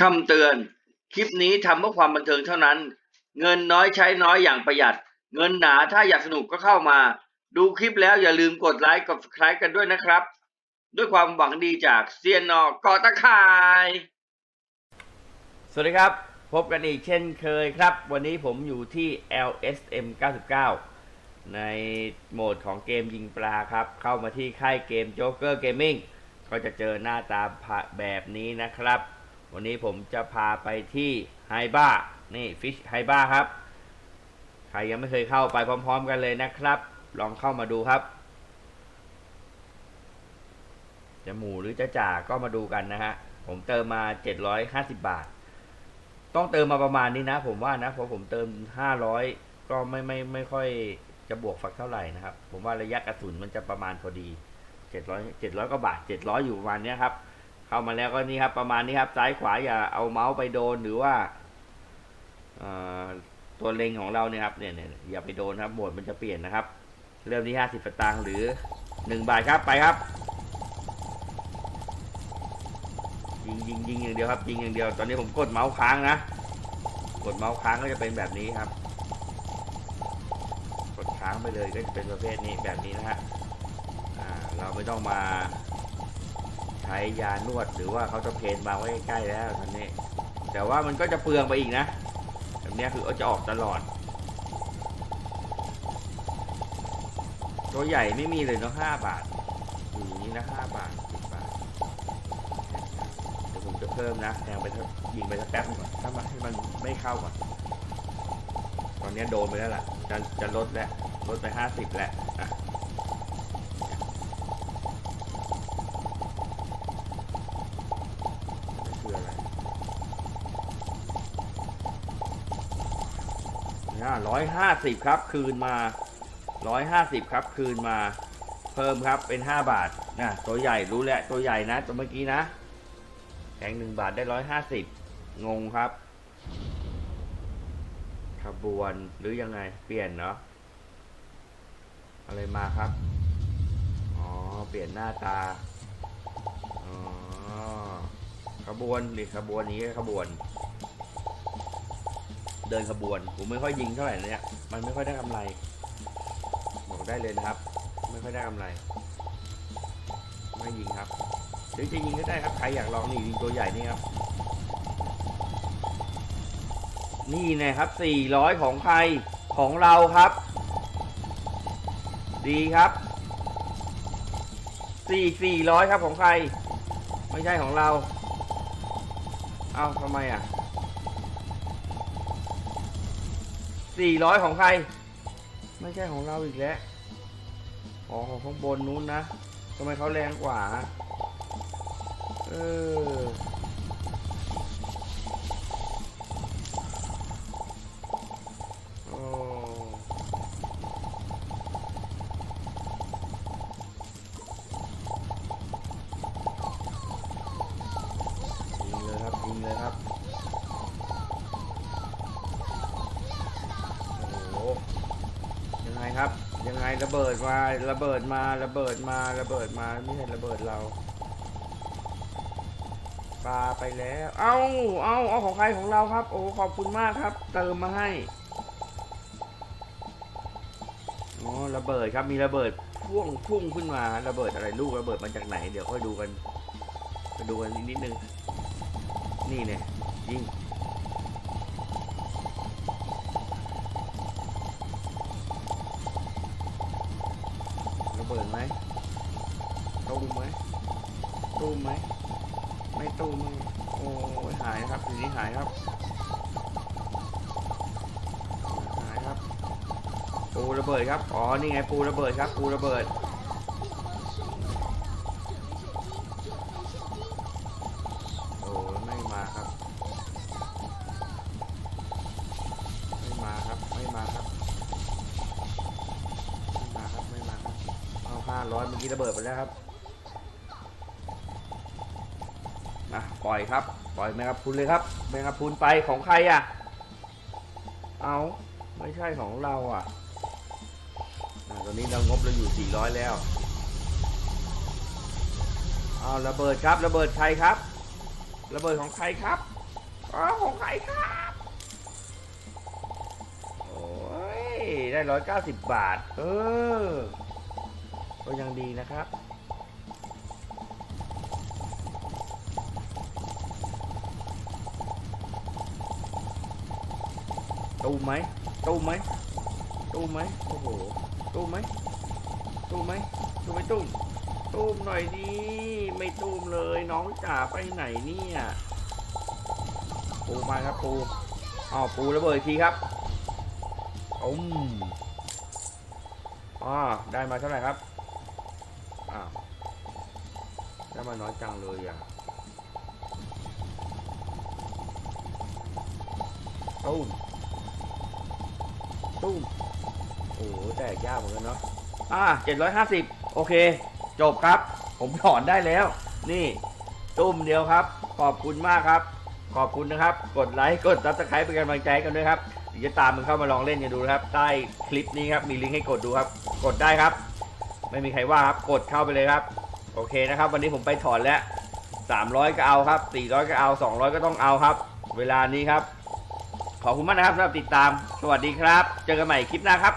คำเตือน คลิปนี้ทำเพื่อความบันเทิงเท่านั้น เงินน้อยใช้น้อยอย่างประหยัด เงินหนาถ้าอยากสนุกก็เข้ามา ดูคลิปแล้วอย่าลืมกดไลค์กด subscribe กันด้วยนะครับ ด้วยความหวังดีจากเซียนนอกอตะข่าย สวัสดีครับ พบกันอีกเช่นเคยครับ วันนี้ผมอยู่ที่ LSM 99 ในโหมดของเกมยิงปลาครับ เข้ามาที่ค่ายเกม Joker Gaming ก็จะเจอหน้าตาแบบนี้นะครับ วันนี้ผมจะพาไปที่ไฮบ้านี่ฟิชไฮบ้าครับ ใครยังไม่เคยเข้าไปพร้อม ๆ กันเลยนะครับ ลองเข้ามาดูครับ จะหมูหรือจะจ่าก็มาดูกันนะฮะ ผมเติมมา 750 บาท ต้องเติมมาประมาณนี้นะ ผมว่านะ เพราะผมเติม 500 ก็ไม่ไม่ไม่ค่อยจะบวกฝักเท่าไหร่นะครับ ผมว่าระยะกระสุนมันจะประมาณพอดี 700 700กว่าบาท 700 อยู่ประมาณนี้ครับ เข้ามาแล้วก็นี่ครับประมาณนี้ครับซ้ายขวาอย่าเอาเมาส์ไปโดนหรือว่าตัวเล็งของเราเนี่ยครับเนี่ยเนี่ยอย่าไปโดนครับโหมดมันจะเปลี่ยนนะครับ เริ่มที่ 50สตางค์หรือ 1 บาทครับไปครับยิงยิงยิงอย่างเดียวครับยิงอย่างเดียวตอนนี้ผมกดเมาส์ค้างนะ กดเมาส์ค้างก็จะเป็นแบบนี้ครับ กดค้างไปเลยก็จะเป็นประเภทนี้แบบนี้นะฮะเราไม่ต้องมา ใช้ยานวดหรือว่าเขาจะเพนมาไว้ใกล้ๆแล้วตอนนี้ แต่ว่ามันก็จะเปลืองไปอีกนะแบบเนี้ยคือเอาจะออกตลอด ตัวใหญ่ไม่มีเลยเนาะห้าบาทอยู่อย่างนี้นะห้าบาทสิบบาทเดี๋ยวผมจะเพิ่มนะแทงไปสักยิงไปสักแป๊บหนึงก่อนถ้ามันให้มันไม่เข้าก่อนตอนนี้โดนไปแล้วล่ะจะจะลดแล้วลดไปห้าสิบแล้วอะคืออะไร นะร้อยห้าสิบครับ คืนมาร้อยห้าสิบครับ คืนมา เพิ่มครับเป็นห้าบาทนะตัวใหญ่รู้แล้วตัวใหญ่นะตัวเมื่อกี้นะแทงหนึ่งบาทได้ร้อยห้าสิบงงครับ ขบวนหรือยังไงเปลี่ยนเนาะอะไรมาครับ อ๋อ เปลี่ยนหน้าตา อ๋อ ขบวนนี่ขบวนนี้ขบวน เดินขบวน ผมไม่ค่อยยิงเท่าไหร่เนี่ย มันไม่ค่อยได้กำไร บอกได้เลยนะครับ ไม่ค่อยได้กำไร ไม่ยิงครับหรือจะยิงก็ได้ครับ ใครอยากลองนี่ยิงตัวใหญ่นี่ครับ นี่นะครับ 400 ของใคร ของเราครับ ดีครับ 4 400 ครับของใคร ไม่ใช่ของเรา เอ้าทำไมอะ 400ของใคร ไม่ใช่ของเราอีกแล้วอ๋อของข้างบนนู้นนะทำไมเขาแรงกว่า เออ ยังไงระเบิดมาระเบิดมาระเบิดมาระเบิดมาไม่ใช่ระเบิดเราปลาไปแล้ว เอาเอาเอาของใครของเราครับ โอ้ขอบคุณมากครับ เติมมาให้อ๋ระเบิดครับมีระเบิดพ่วงพุ่งขึ้นมาระเบิดอะไรลูกระเบิดมาจากไหน เดี๋ยวค่อยดูกันไปดูกันนิดนึงนี่เนี่ยยิง ระเบิด ไหมตุ้มไหมตุ้มไหมไม่ตุ้มไม่โอ้ยหายครับอย่างนี้หายครับหายครับ ปูระเบิดครับ อ๋อ นี่ไงปูระเบิดครับ ปูระเบิด ร้อยเมื่อกี้ระเบิดไปแล้วครับนะปล่อยครับ ปล่อยแมงกะพรุนเลยครับแมงกะพรุนไปของใครอะ เอาไม่ใช่ของเราอะอะตอนนี้เรางบเราอยู่ 400 แล้วเอาระเบิดครับระเบิดใครครับ ระเบิดของใครครับอ๋อของใครครับโอ้ยได้ร้อยเก้าสิบบาท เออ ก็ยังดีนะครับตู้มไหมตู้มไหมตู้มไหมโอ้โหตู้มไหมตู้มไหมตู้มไหมตุ้มตุ้มหน่อยดิไม่ตุ้มเลยน้องจ๋าไปไหนเนี่ยปูมาครับปูอ๋อปูระเบิดทีครับอืมอ๋อได้มาเท่าไหร่ครับ อ้าวได้มาน้อยจังเลยอะตุ้มตุ้มโอ้โหแตกยากเหมือนกันเนาะอ่าเจ็ดร้อยห้าสิบโอเค จบครับ ผมถอนได้แล้ว นี่ ตุ้มเดียวครับ ขอบคุณมากครับ ขอบคุณนะครับ กดไลค์ กดซับสไครป์เป็นกำลังใจกันด้วยครับเดี๋ยวจะตามมันเข้ามาลองเล่นกันดูนะครับ ใต้คลิปนี้ครับ มีลิงก์ให้กดดูครับ กดได้ครับ ไม่มีใครว่าครับกดเข้าไปเลยครับ โอเคนะครับ วันนี้ผมไปถอนแล้ว300 ก็เอาครับ 400 ก็เอา 200 ก็ต้องเอาครับ เวลานี้ครับ ขอบคุณมากนะครับสำหรับติดตาม สวัสดีครับ เจอกันใหม่คลิปหน้าครับ